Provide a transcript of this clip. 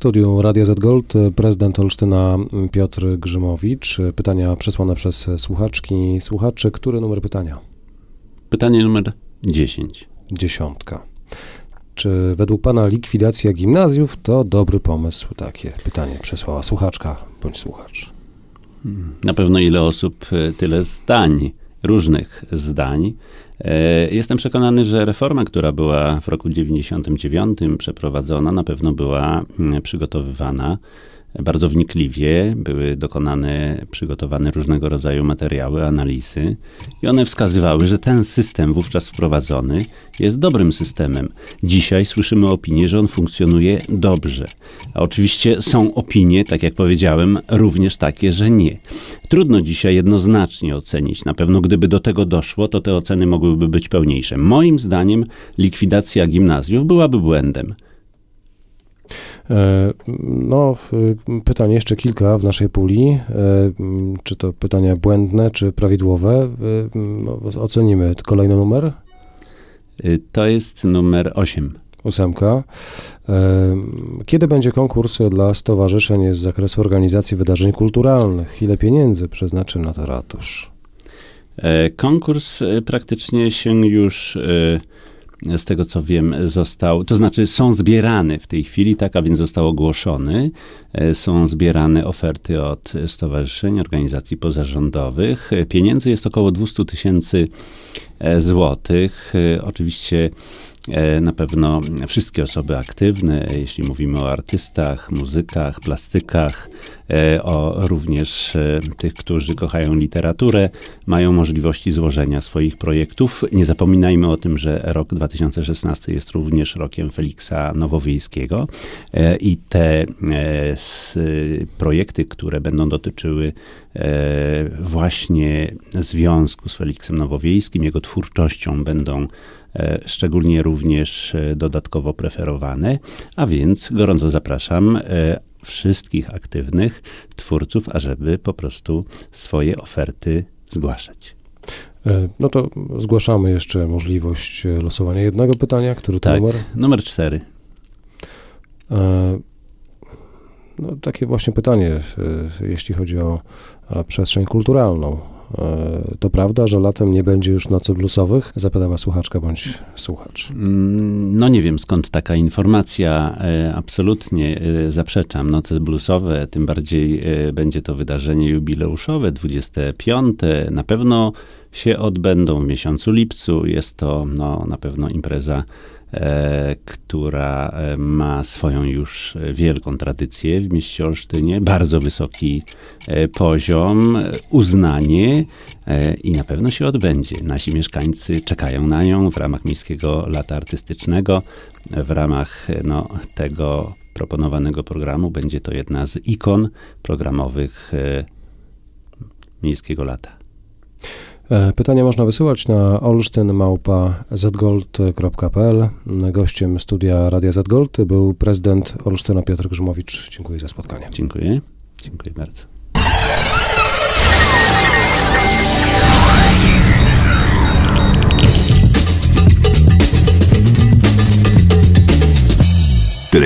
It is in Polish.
studiu Radia Z Gold prezydent Olsztyna Piotr Grzymowicz. Pytania przesłane przez słuchaczki, słuchaczy. Który numer pytania? Pytanie numer 10. Dziesiątka. Czy według pana likwidacja gimnazjów to dobry pomysł? Takie pytanie przesłała słuchaczka bądź słuchacz. Na pewno ile osób, e, tyle zdań, różnych zdań. E, Jestem przekonany, że reforma, która była w roku 99 przeprowadzona, na pewno była mm, przygotowywana bardzo wnikliwie. Były dokonane, przygotowane różnego rodzaju materiały, analizy i one wskazywały, że ten system wówczas wprowadzony jest dobrym systemem. Dzisiaj słyszymy opinię, że on funkcjonuje dobrze. A oczywiście są opinie, tak jak powiedziałem, również takie, że nie. Trudno dzisiaj jednoznacznie ocenić. Na pewno gdyby do tego doszło, to te oceny mogłyby być pełniejsze. Moim zdaniem likwidacja gimnazjów byłaby błędem. No, pytań jeszcze kilka w naszej puli. E, Czy to pytania błędne, czy prawidłowe? E, Ocenimy. Kolejny numer? Y, To jest numer 8. Ósemka. E, Kiedy będzie konkurs dla stowarzyszeń z zakresu organizacji wydarzeń kulturalnych? Ile pieniędzy przeznaczy na to ratusz? Konkurs e, praktycznie się już, e, z tego co wiem, został, to znaczy są zbierane w tej chwili, tak, a więc został ogłoszony. E, Są zbierane oferty od stowarzyszeń, organizacji pozarządowych. E, Pieniędzy jest około 200 tysięcy e, złotych. Oczywiście na pewno wszystkie osoby aktywne, jeśli mówimy o artystach, muzykach, plastykach, o również e, tych, którzy kochają literaturę, mają możliwości złożenia swoich projektów. Nie zapominajmy o tym, że rok 2016 jest również rokiem Feliksa Nowowiejskiego e, i te e, projekty, które będą dotyczyły e, właśnie związku z Feliksem Nowowiejskim, jego twórczością będą e, szczególnie również e, dodatkowo preferowane, a więc gorąco zapraszam e, wszystkich aktywnych twórców, ażeby po prostu swoje oferty zgłaszać. E, No to zgłaszamy jeszcze możliwość e, losowania jednego pytania. Który to Tak. numer? Numer cztery. E, No, takie właśnie pytanie, jeśli chodzi o przestrzeń kulturalną. To prawda, że latem nie będzie już nocy bluesowych? Zapytała słuchaczka bądź słuchacz. No nie wiem skąd taka informacja, e, absolutnie e, zaprzeczam. Noce bluesowe, tym bardziej e, będzie to wydarzenie jubileuszowe, 25. Na pewno się odbędą w miesiącu lipcu. Jest to no, na pewno impreza, która ma swoją już wielką tradycję w mieście Olsztynie, bardzo wysoki poziom, uznanie i na pewno się odbędzie. Nasi mieszkańcy czekają na nią w ramach Miejskiego Lata Artystycznego. W ramach e, no, tego proponowanego programu będzie to jedna z ikon programowych e, Miejskiego Lata. E, Pytania można wysyłać na olsztynmałpa.zgold.pl. Gościem studia Radia Zgold był prezydent Olsztyna Piotr Grzymowicz. Dziękuję za spotkanie. Dziękuję. Dziękuję bardzo.